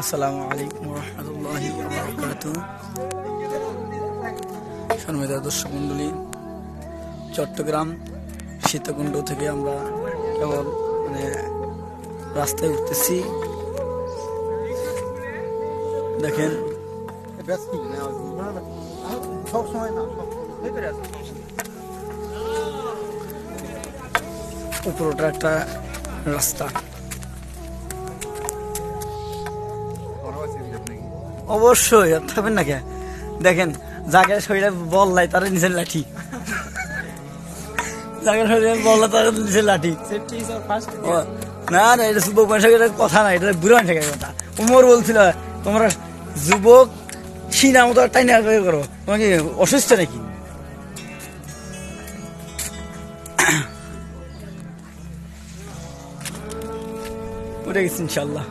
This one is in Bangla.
আসসালামু আলাইকুম রহমতুল্লাহি সম্মানিত দর্শক মণ্ডলী, চট্টগ্রাম সীতাকুণ্ড থেকে আমরা কেবল মানে রাস্তায় উঠতেছি। দেখেন, উপরটা একটা রাস্তা। অবশ্যই থাকবেন না কে? দেখেন জায়গায় শরীরে বল নাই, তার নিচের লাঠি। জায়গায় শরীরে বল নাই, তার নিচের লাঠি। না না, এটা যুবক মানুষের কথা না, এটা বুড়ো মানুষের কথা। উমর বলছিল, তোমরা যুবক, সিনা মতো টাইনা করো। তোমাকে অসুস্থ নাকি? উঠে গেছি ইনশাল্লাহ